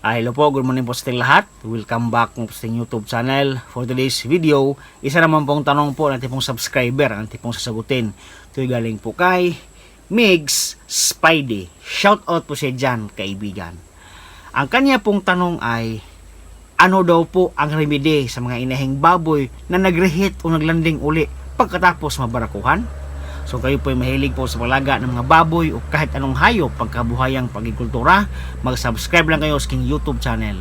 Ah, hello po, good morning po sa ating lahat. Welcome back po sa ating YouTube channel. For today's video, isa naman pong tanong po ng ating pong subscriber, ang ating pong sasagutin. Ito'y galing po kay Migs Spidey. Shout out po siya dyan, kaibigan. Ang kanya pong tanong ay, ano daw po ang remedy sa mga inahing baboy na nagrehit o naglanding uli pagkatapos mabarakuhan? So kayo po ay mahilig po sa palaga ng mga baboy o kahit anong hayop pagkabuhayang pagkikultura, mag-subscribe lang kayo sa aking YouTube channel,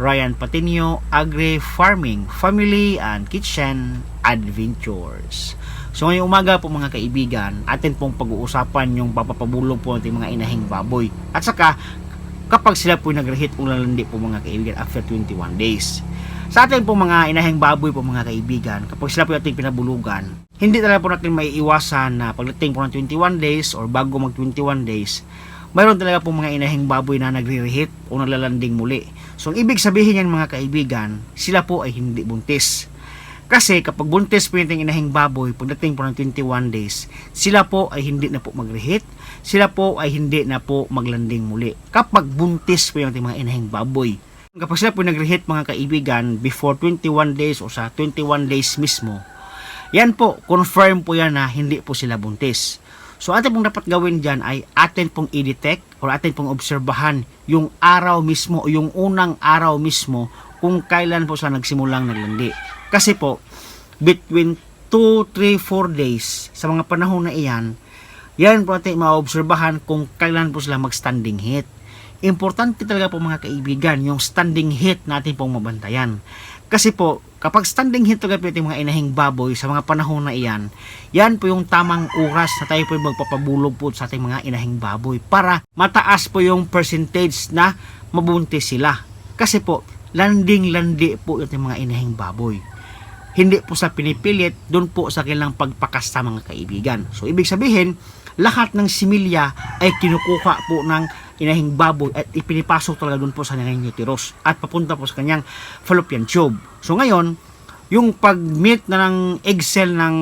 Ryan Patinio Agri Farming, Family and Kitchen Adventures. So ngayong umaga po mga kaibigan, atin pong pag-uusapan yung papapabulog po ng ating mga inahing baboy. At saka, kapag sila po nagrehit o lalandi po mga kaibigan after 21 days. Sa atin po mga inahing baboy po mga kaibigan, kapag sila po ating pinabulugan, hindi talaga po natin may iwasan na pagdating po ng 21 days or bago mag 21 days, mayroon talaga po mga inahing baboy na nagre-rehit o naglalanding muli. So ang ibig sabihin yan mga kaibigan, sila po ay hindi buntis. Kasi kapag buntis po yung inahing baboy, pagdating po ng 21 days, sila po ay hindi na po magrehit, sila po ay hindi na po maglanding muli. Kapag buntis po yung mga inahing baboy, kapag sila po nagrehit mga kaibigan before 21 days o sa 21 days mismo, yan po, confirm po yan na hindi po sila buntis. So atin pong dapat gawin dyan ay atin pong i-detect or atin pong obserbahan yung araw mismo o yung unang araw mismo kung kailan po sila nagsimulang naglandi. Kasi po, between 2, 3, 4 days sa mga panahon na iyan, yan po natin maobserbahan kung kailan po sila mag-standing hit. Importante talaga po mga kaibigan, yung standing hit natin pong mabantayan. Kasi po, kapag standing hit talaga po yung mga inahing baboy sa mga panahon na iyan, yan po yung tamang oras na tayo po yung magpapabulog po sa ating mga inahing baboy para mataas po yung percentage na mabuntis sila. Kasi po, landing-landi po yung mga inahing baboy hindi po sa pinipilit, doon po sa kanilang pagpakasta mga kaibigan. So, ibig sabihin, lahat ng similya ay kinukuha po ng inahing baboy at ipinipasok talaga doon po sa kanyang uterus at papunta po sa kanyang fallopian tube. So, ngayon, yung pag-milk na ng egg cell ng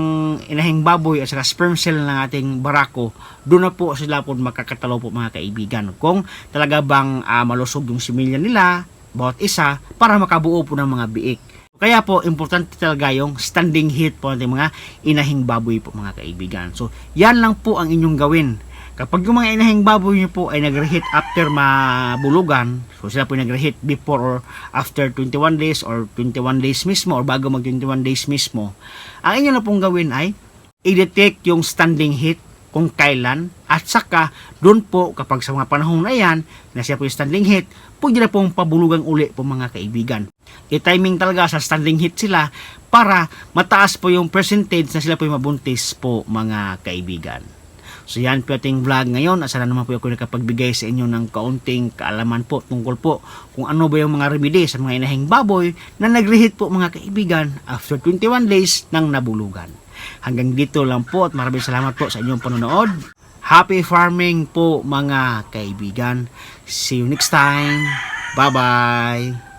inahing baboy at saka sperm cell ng ating barako, doon na po sila po makakatalaw po mga kaibigan. Kung talaga bang ah, malusog yung similya nila, bawat isa, para makabuo po ng mga biik. Kaya po, importante talaga yung standing heat po ng mga inahing baboy po mga kaibigan. So, yan lang po ang inyong gawin. Kapag yung mga inahing baboy nyo po ay nag-reheat after mabulugan, so sila po nag-reheat before or after 21 days or 21 days mismo or bago mag 21 days mismo, ang inyo na pong gawin ay i-detect yung standing heat kung kailan at saka doon po kapag sa mga panahon na yan na siya po yung standing hit pwede na pong pabulugan uli po mga kaibigan. I-timing talaga sa standing hit sila para mataas po yung percentage na sila po yung mabuntis po mga kaibigan So yan po ating vlog ngayon. Asala naman po ako nakapagbigay sa inyo ng kaunting kaalaman po tungkol po kung ano ba yung mga remedy sa mga inahing baboy na nagrehit po mga kaibigan after 21 days ng nabulugan. Hanggang dito lang po at maraming salamat po sa inyong panonood. Happy farming po mga kaibigan. See you next time. Bye-bye.